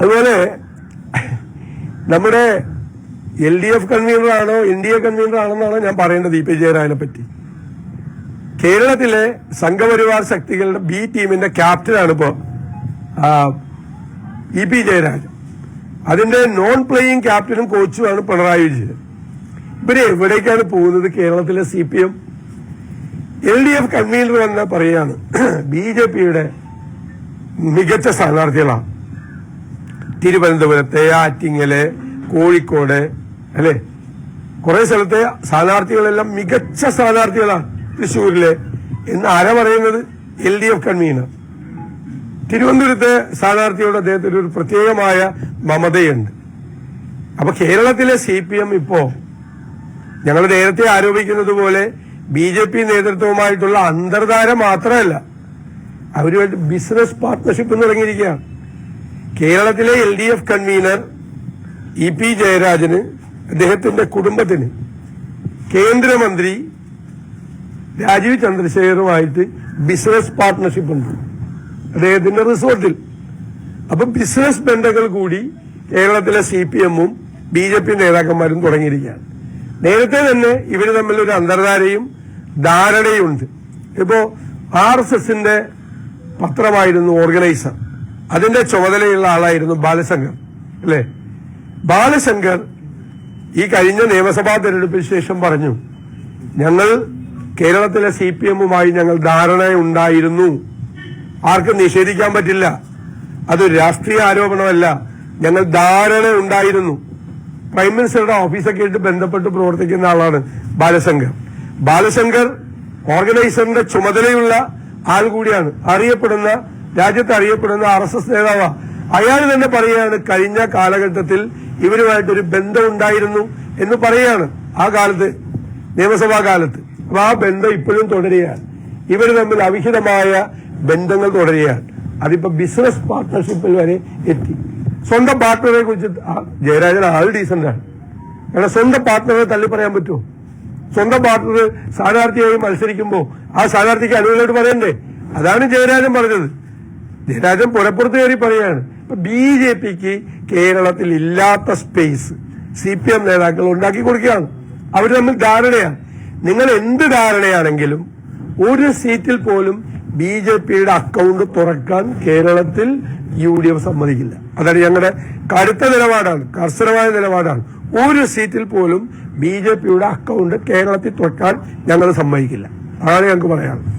അതുപോലെ നമ്മുടെ L D F കൺവീനറാണോ എൻ ഡി എ കൺവീനറാണെന്നാണോ ഞാൻ പറയേണ്ടത് ഇ പി ജയരാജനെ പറ്റി. കേരളത്തിലെ സംഘപരിവാർ ശക്തികളുടെ ബി ടീമിന്റെ ക്യാപ്റ്റനാണ് ഇപ്പോ ഇ പി ജയരാജൻ അതിന്റെ നോൺ പ്ലേയിങ് ക്യാപ്റ്റനും കോച്ചുമാണ് പിണറായി വിജയൻ. ഇവർ എവിടേക്കാണ് പോകുന്നത്? കേരളത്തിലെ C P M L D F convener എന്ന് പറയാണ് ബി ജെ പിയുടെ മികച്ച സ്ഥാനാർത്ഥികളാണ്. തിരുവനന്തപുരത്തെ ആറ്റിങ്ങൽ കോഴിക്കോട് അല്ലെ? കുറെ സ്ഥലത്തെ സ്ഥാനാർത്ഥികളെല്ലാം മികച്ച സ്ഥാനാർത്ഥികളാണ് തൃശ്ശൂരിലെ. എന്ന് ആരാ പറയുന്നത്? L D F convener. തിരുവനന്തപുരത്തെ സ്ഥാനാർത്ഥിയോട് അദ്ദേഹത്തിന് ഒരു പ്രത്യേകമായ മമതയുണ്ട്. അപ്പൊ കേരളത്തിലെ സി പി എം ഇപ്പോ ഞങ്ങൾ നേരത്തെ ആരോപിക്കുന്നത് പോലെ ബി ജെ പി നേതൃത്വവുമായിട്ടുള്ള അന്തർധാര മാത്രമല്ല. അവരുമായിട്ട് ബിസിനസ് പാർട്ട്ണർഷിപ്പ് തുടങ്ങിയിരിക്കുകയാണ്. കേരളത്തിലെ L D F convener E P ജയരാജന് അദ്ദേഹത്തിന്റെ കുടുംബത്തിന് കേന്ദ്രമന്ത്രി രാജീവ് ചന്ദ്രശേഖറുമായിട്ട് ബിസിനസ് പാർട്ട്ണർഷിപ്പ് ഉണ്ട്. അദ്ദേഹത്തിന്റെ റിസോർട്ടിൽ. അപ്പൊ ബിസിനസ് ബന്ധങ്ങൾ കൂടി കേരളത്തിലെ സി പി എമ്മും ബി ജെ പി നേതാക്കന്മാരും തുടങ്ങിയിരിക്കുകയാണ്. നേരത്തെ തന്നെ ഇവർ തമ്മിൽ ഒരു അന്തർധാരയും ധാരണയുണ്ട്. ഇപ്പോ ആർ എസ് എസിന്റെ പത്രമായിരുന്നു ഓർഗനൈസർ. അതിന്റെ ചുമതലയുള്ള ആളായിരുന്നു ബാലശങ്കർ അല്ലേ? ബാലശങ്കർ ഈ കഴിഞ്ഞ നിയമസഭാ തെരഞ്ഞെടുപ്പിന് ശേഷം പറഞ്ഞു ഞങ്ങൾ കേരളത്തിലെ സി പി എമ്മുമായി ഞങ്ങൾ ധാരണയുണ്ടായിരുന്നു. ആർക്കും നിഷേധിക്കാൻ പറ്റില്ല. അതൊരു രാഷ്ട്രീയ ആരോപണമല്ല. ഞങ്ങൾ ധാരണ ഉണ്ടായിരുന്നു പ്രൈം മിനിസ്റ്ററുടെ ഓഫീസൊക്കെ ആയിട്ട് ബന്ധപ്പെട്ട് പ്രവർത്തിക്കുന്ന ആളാണ് ബാലശങ്കർ. ബാലശങ്കർ ഓർഗനൈസറിന്റെ ചുമതലയുള്ള ആൾ കൂടിയാണ്. അറിയപ്പെടുന്ന രാജ്യത്ത് അറിയപ്പെടുന്ന ആർ എസ് എസ് നേതാവാ. അയാൾ തന്നെ പറയുകയാണ് കഴിഞ്ഞ കാലഘട്ടത്തിൽ ഇവരുമായിട്ടൊരു ബന്ധം ഉണ്ടായിരുന്നു എന്ന് പറയുകയാണ് ആ കാലത്ത് നിയമസഭാ കാലത്ത്. അപ്പൊ ആ ബന്ധം ഇപ്പോഴും തുടരുകയാണ്. ഇവർ തമ്മിൽ അവിഹിതമായ ബന്ധങ്ങൾ തുടരുകയാണ്. അതിപ്പോ ബിസിനസ് പാർട്ട്ണർഷിപ്പിൽ വരെ എത്തി. സ്വന്തം പാർട്ട്ണറെ കുറിച്ച് ജയരാജൻ ആൾ ഡീസന്റ് ആണ്. കാരണം സ്വന്തം പാർട്ട്ണറെ തള്ളി പറയാൻ പറ്റുമോ? സ്വന്തം പാർട്ട്ണർ സ്ഥാനാർത്ഥിയായി മത്സരിക്കുമ്പോൾ ആ സ്ഥാനാർത്ഥിക്ക് അനുകൂലമായിട്ട് പറയണ്ടേ? അതാണ് ജയരാജൻ പറഞ്ഞത്. ജയരാജൻ പുലപ്പുറത്ത് കയറി പറയാണ്. ഇപ്പൊ ബി ജെ പിക്ക് കേരളത്തിൽ ഇല്ലാത്ത സ്പേസ് സി പി എം നേതാക്കൾ ഉണ്ടാക്കി കൊടുക്കുകയാണ്. അവർ തമ്മിൽ ധാരണയാണ്. നിങ്ങൾ എന്ത് ധാരണയാണെങ്കിലും ഒരു സീറ്റിൽ പോലും ബി ജെ പിയുടെ അക്കൗണ്ട് തുറക്കാൻ കേരളത്തിൽ യു ഡി എഫ് സമ്മതിക്കില്ല. അതാണ് ഞങ്ങളുടെ കടുത്ത നിലപാടാണ് കർശനമായ നിലപാടാണ്. ഒരു സീറ്റിൽ പോലും ബി ജെ പിയുടെ അക്കൗണ്ട് കേരളത്തിൽ തുറക്കാൻ ഞങ്ങൾ സമ്മതിക്കില്ല. അതാണ് ഞങ്ങൾക്ക് പറയാനുള്ളത്.